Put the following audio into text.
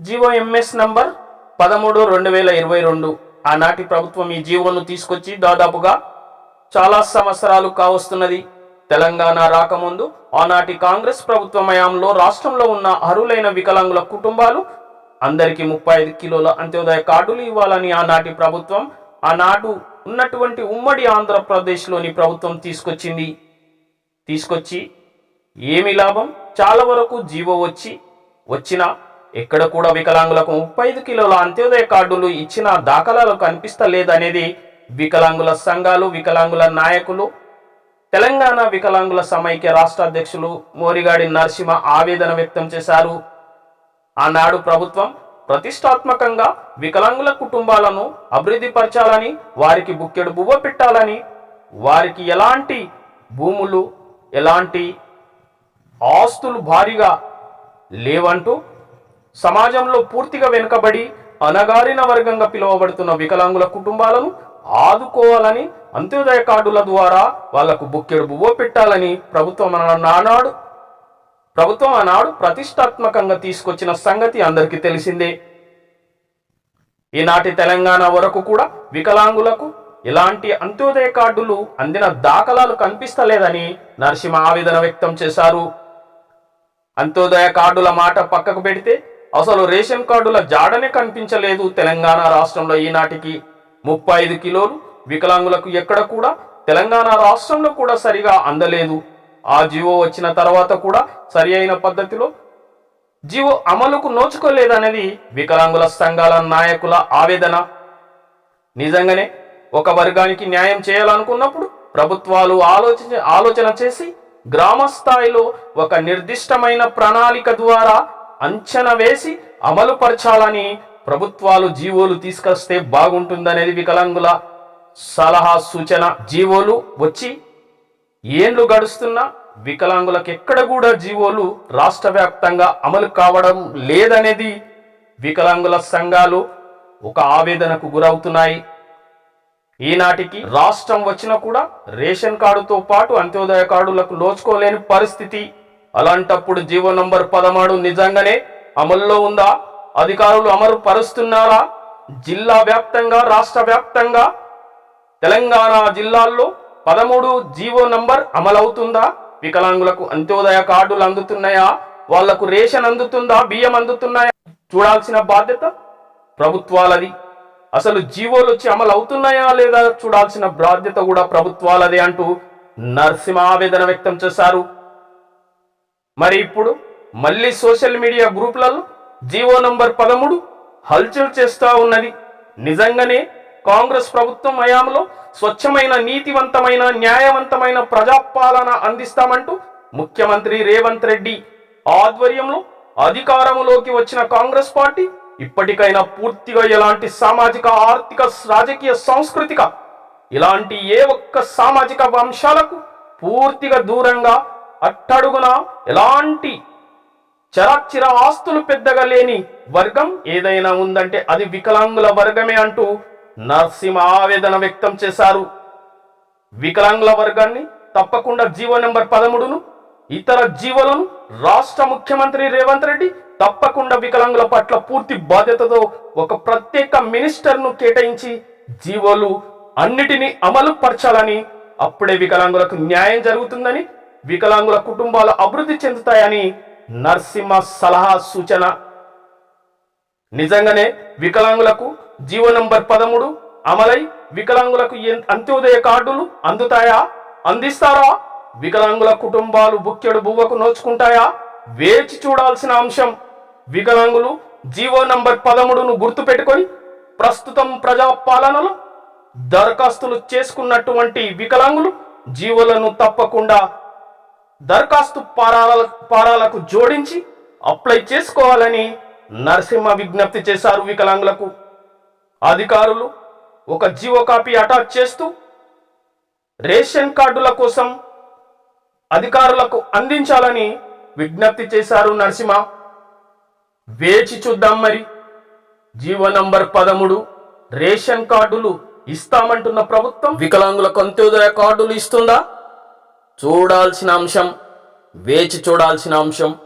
GO MS number పదమూడు రెండు వేల ఇరవై రెండు. ఆనాటి ప్రభుత్వం ఈ జీవోను తీసుకొచ్చి దాదాపుగా చాలా సంవత్సరాలు కావస్తున్నది. తెలంగాణ రాకముందు ఆనాటి కాంగ్రెస్ ప్రభుత్వ హయాంలో రాష్ట్రంలో ఉన్న అర్హులైన వికలాంగుల కుటుంబాలు అందరికీ ముప్పై ఐదు కిలోల అంత్యోదయ కార్డులు ఇవ్వాలని ఆనాటి ప్రభుత్వం ఆనాడు ఉన్నటువంటి ఉమ్మడి ఆంధ్రప్రదేశ్లోని ప్రభుత్వం తీసుకొచ్చింది. తీసుకొచ్చి ఏమి లాభం? చాలా వరకు జీవో వచ్చి వచ్చిన ఎక్కడ కూడా వికలాంగులకు ముప్పై ఐదు కిలోల అంత్యోదయ కార్డులు ఇచ్చిన దాఖలాలు కనిపిస్తలేదనేది వికలాంగుల సంఘాలు వికలాంగుల నాయకులు తెలంగాణ వికలాంగుల సమైక్య రాష్ట్ర అధ్యక్షులు మోరిగాడి నరసింహ ఆవేదన వ్యక్తం చేశారు. ఆనాడు ప్రభుత్వం ప్రతిష్టాత్మకంగా వికలాంగుల కుటుంబాలను అభివృద్ధి పరచాలని వారికి బుక్కెడు బువ్వ పెట్టాలని వారికి ఎలాంటి భూములు ఎలాంటి ఆస్తులు భారీగా లేవంటూ సమాజంలో పూర్తిగా వెనుకబడి అనగారిన వర్గంగా పిలువబడుతున్న వికలాంగుల కుటుంబాలను ఆదుకోవాలని అంత్యోదయ కార్డుల ద్వారా వాళ్ళకు బుక్కెడు బువ్వ పెట్టాలని ప్రభుత్వం నానాడు ప్రభుత్వం ఆనాడు ప్రతిష్టాత్మకంగా తీసుకొచ్చిన సంగతి అందరికీ తెలిసిందే. ఈనాటి తెలంగాణ వరకు కూడా వికలాంగులకు ఎలాంటి అంత్యోదయ కార్డులు అందిన దాఖలాలు కనిపిస్తలేదని నరసింహ ఆవేదన వ్యక్తం చేశారు. అంత్యోదయ కార్డుల మాట పక్కకు పెడితే అసలు రేషన్ కార్డుల జాడనే కనిపించలేదు తెలంగాణ రాష్ట్రంలో ఈనాటికి. ముప్పై ఐదు కిలోలు వికలాంగులకు ఎక్కడ కూడా తెలంగాణ రాష్ట్రంలో కూడా సరిగా అందలేదు. ఆ జీవో వచ్చిన తర్వాత కూడా సరి అయిన పద్ధతిలో జీవో అమలుకు నోచుకోలేదనేది వికలాంగుల సంఘాల నాయకుల ఆవేదన. నిజంగానే ఒక వర్గానికి న్యాయం చేయాలనుకున్నప్పుడు ప్రభుత్వాలు ఆలోచన ఆలోచన చేసి గ్రామ స్థాయిలో ఒక నిర్దిష్టమైన ప్రణాళిక ద్వారా అంచనా వేసి అమలు పరచాలని ప్రభుత్వాలు జీవోలు తీసుకొస్తే బాగుంటుందనేది వికలాంగుల సలహా సూచన. జీవోలు వచ్చి ఏండ్లు గడుస్తున్నా వికలాంగులకు ఎక్కడ కూడా జీవోలు రాష్ట్ర వ్యాప్తంగా అమలు కావడం లేదనేది వికలాంగుల సంఘాలు ఒక ఆవేదనకు గురవుతున్నాయి. ఈనాటికి రాష్ట్రం వచ్చినా కూడా రేషన్ కార్డుతో పాటు అంత్యోదయ కార్డులకు లోచుకోలేని పరిస్థితి. అలాంటప్పుడు జీవో నంబర్ పదమూడు నిజంగానే అమల్లో ఉందా? అధికారులు అమలు పరుస్తున్నారా జిల్లా వ్యాప్తంగా రాష్ట్ర వ్యాప్తంగా? తెలంగాణ జిల్లాల్లో పదమూడు జీవో నంబర్ అమలవుతుందా? వికలాంగులకు అంత్యోదయ కార్డులు అందుతున్నాయా? వాళ్ళకు రేషన్ అందుతుందా? బియ్యం అందుతున్నాయా? చూడాల్సిన బాధ్యత ప్రభుత్వాలది. అసలు జీవోలు వచ్చి అమలు అవుతున్నాయా లేదా చూడాల్సిన బాధ్యత కూడా ప్రభుత్వాలదే అంటూ నరసింహ ఆవేదన వ్యక్తం చేశారు. మరి ఇప్పుడు మళ్ళీ సోషల్ మీడియా గ్రూపులలో జీవో నంబర్ పదమూడు హల్చల్ చేస్తా ఉన్నది. నిజంగానే కాంగ్రెస్ ప్రభుత్వం హయాంలో స్వచ్ఛమైన నీతివంతమైన న్యాయవంతమైన ప్రజాపాలన అందిస్తామంటూ ముఖ్యమంత్రి రేవంత్ రెడ్డి ఆధ్వర్యంలో అధికారంలోకి వచ్చిన కాంగ్రెస్ పార్టీ ఇప్పటికైనా పూర్తిగా ఎలాంటి సామాజిక ఆర్థిక రాజకీయ సాంస్కృతిక ఇలాంటి ఏ ఒక్క సామాజిక అంశాలకు పూర్తిగా దూరంగా అట్టడుగున ఎలాంటి చరాచిర ఆస్తులు పెద్దగా లేని వర్గం ఏదైనా ఉందంటే అది వికలాంగుల వర్గమే అంటూ నరసింహ ఆవేదన వ్యక్తం చేశారు. వికలాంగుల వర్గాన్ని తప్పకుండా జీవో నెంబర్ పదమూడును ఇతర జీవోలను రాష్ట్ర ముఖ్యమంత్రి రేవంత్ రెడ్డి తప్పకుండా వికలాంగుల పట్ల పూర్తి బాధ్యతతో ఒక ప్రత్యేక మినిస్టర్ను కేటాయించి జీవోలు అన్నిటినీ అమలు పరచాలని అప్పుడే వికలాంగులకు న్యాయం జరుగుతుందని వికలాంగుల కుటుంబాలు అభివృద్ధి చెందుతాయని నరసింహ సలహా సూచన. నిజంగానే వికలాంగులకు జీవో నంబర్ పదమూడు అమలై వికలాంగులకు అంత్యోదయ కార్డులు అందుతాయా? అందిస్తారా? వికలాంగుల కుటుంబాలు బుక్కెడు బువ్వకు నోచుకుంటాయా? వేచి చూడాల్సిన అంశం. వికలాంగులు జీవో నంబర్ పదమూడును గుర్తుపెట్టుకొని ప్రస్తుతం ప్రజాపాలనలో దరఖాస్తులు చేసుకున్నటువంటి వికలాంగులు జీవులను తప్పకుండా దరఖాస్తు పారాల పారాలకు జోడించి అప్లై చేసుకోవాలని నరసింహ విజ్ఞప్తి చేశారు వికలాంగులకు. అధికారులు ఒక జీవో కాపీ అటాచ్ చేస్తూ రేషన్ కార్డుల కోసం అధికారులకు అందించాలని విజ్ఞప్తి చేశారు నరసింహ. వేచి చూద్దాం మరి. జీవో నంబర్ పదమూడు రేషన్ కార్డులు ఇస్తామంటున్న ప్రభుత్వం వికలాంగులకు అంత్యోదయ కార్డులు ఇస్తుందా? చూడాల్సిన అంశం వేచి చూడాల్సిన అంశం.